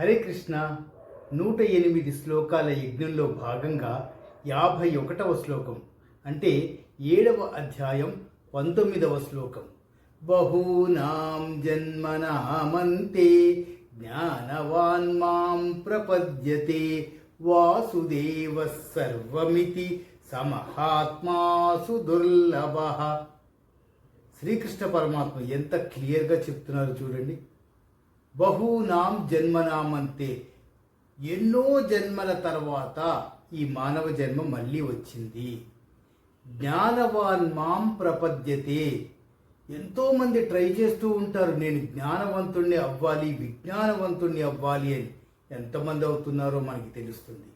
హరే కృష్ణ నూట ఎనిమిది శ్లోకాల యజ్ఞంలో భాగంగా యాభై ఒకటవ శ్లోకం అంటే ఏడవ అధ్యాయం పంతొమ్మిదవ శ్లోకం. బహూనాం జన్మనామంతే జ్ఞానవాన్ మాం ప్రపద్యతే వాసుదేవ సర్వమితి సమహాత్మాసు దుర్లభ. శ్రీకృష్ణ పరమాత్మ ఎంత క్లియర్గా చెప్తున్నారు చూడండి. బహూనాం జన్మనామంతే. ఎన్నో జన్మల తర్వాత ఈ మానవ జన్మ మళ్ళీ వచ్చింది. జ్ఞానవాన్ మాం ప్రపద్యతే. ఎంతోమంది ట్రై చేస్తూ ఉంటారు నేను జ్ఞానవంతుణ్ణి అవ్వాలి విజ్ఞానవంతుణ్ణి అవ్వాలి అని. ఎంతమంది అవుతున్నారో మనకి తెలుస్తుంది.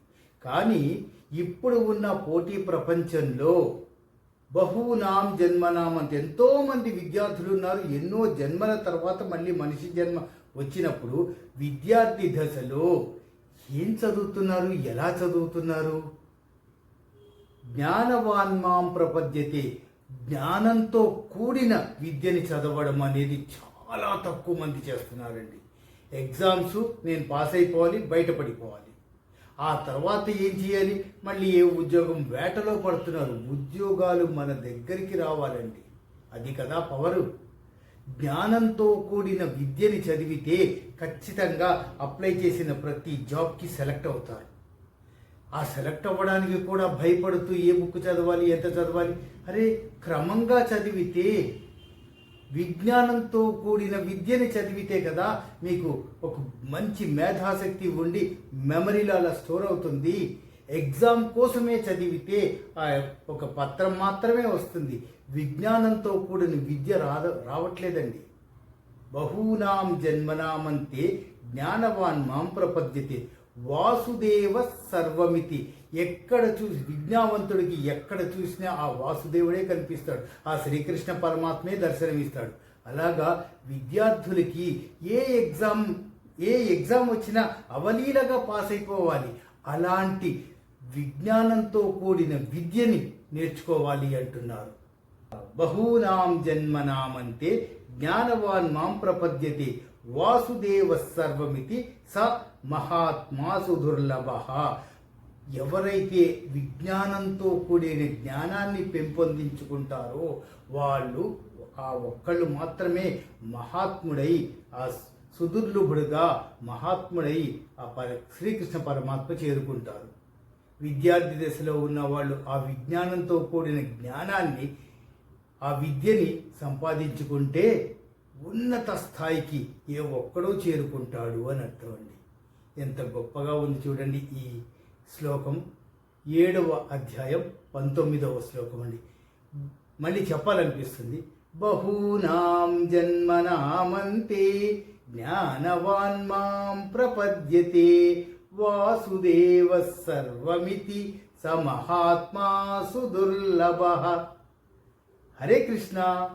కానీ ఇప్పుడు ఉన్న పోటీ ప్రపంచంలో బహునాం జన్మనాం అంటే ఎంతోమంది విద్యార్థులు ఉన్నారు ఎన్నో జన్మల తర్వాత మళ్ళీ మనిషి జన్మ వచ్చినప్పుడు విద్యార్థి దశలో ఏం చదువుతున్నారు? ఎలా చదువుతున్నారు? జ్ఞానవాన్మాం ప్రపద్యతే. జ్ఞానంతో కూడిన విద్యని చదవడం అనేది చాలా తక్కువ మంది చేస్తున్నారండి. ఎగ్జామ్స్ నేను పాస్ అయిపోవాలి బయటపడిపోవాలి. ఆ తర్వాత ఏం చేయాలి? మళ్ళీ ఏ ఉద్యోగం వేటలో పడుతున్నారు? ఉద్యోగాలు మన దగ్గరికి రావాలండి. అది కదా పవరు. జ్ఞానంతో కూడిన విద్యని చదివితే ఖచ్చితంగా అప్లై చేసిన ప్రతి జాబ్కి సెలెక్ట్ అవుతారు. ఆ సెలెక్ట్ అవ్వడానికి కూడా భయపడుతూ ఏ బుక్ చదవాలి? ఎంత చదవాలి? అరే క్రమంగా చదివితే విజ్ఞానంతో కూడిన విద్యని చదివితే కదా మీకు ఒక మంచి మేధాశక్తి ఉండి మెమరీలో అలా స్టోర్ అవుతుంది. ఎగ్జామ్ కోసమే చదివితే ఆ ఒక పత్రం మాత్రమే వస్తుంది. విజ్ఞానంతో కూడిన విద్య రాద రావట్లేదండి. బహూనాం జన్మనామంతే జ్ఞానవాన్ మాం ప్రపద్యతే. వాసుదేవ సర్వమితి. ఎక్కడ చూసి విజ్ఞావంతుడికి ఎక్కడ చూసినా ఆ వాసుదేవుడే కనిపిస్తాడు. ఆ శ్రీకృష్ణ పరమాత్మే దర్శనమిస్తాడు. అలాగా విద్యార్థులకి ఏ ఎగ్జామ్ ఏ ఎగ్జామ్ వచ్చినా అవలీలగా పాస్ అయిపోవాలి. అలాంటి విజ్ఞానంతో కూడిన విద్యని నేర్చుకోవాలి అంటున్నారు. బహూనాం జన్మనామంతే జ్ఞానవాన్ మాం ప్రపద్యతే. వాసుదేవ సర్వమితి స మహాత్మాసు దుర్లభ. ఎవరైతే విజ్ఞానంతో కూడిన జ్ఞానాన్ని పెంపొందించుకుంటారో వాళ్ళు ఆ ఒక్కళ్ళు మాత్రమే మహాత్ముడై ఆ సుదుర్లుభుడుగా మహాత్ముడై ఆ పర శ్రీకృష్ణ పరమాత్మ చేరుకుంటారు. విద్యార్థి దశలో ఉన్న వాళ్ళు ఆ విజ్ఞానంతో కూడిన జ్ఞానాన్ని ఆ విద్యని సంపాదించుకుంటే ఉన్నత స్థాయికి ఏ ఒక్కడో చేరుకుంటాడు అని అర్థం అండి. ఎంత గొప్పగా ఉంది చూడండి ఈ శ్లోకం. ఏడవ అధ్యాయం పంతొమ్మిదవ శ్లోకం అండి. మళ్ళీ చెప్పాలనిపిస్తుంది. బహూనాం జన్మనామంతే జ్ఞానవాన్ మాం ప్రపద్యతే వాసుదేవ సర్వమితి స మహాత్మా సుదుర్లభ హరే కృష్ణ.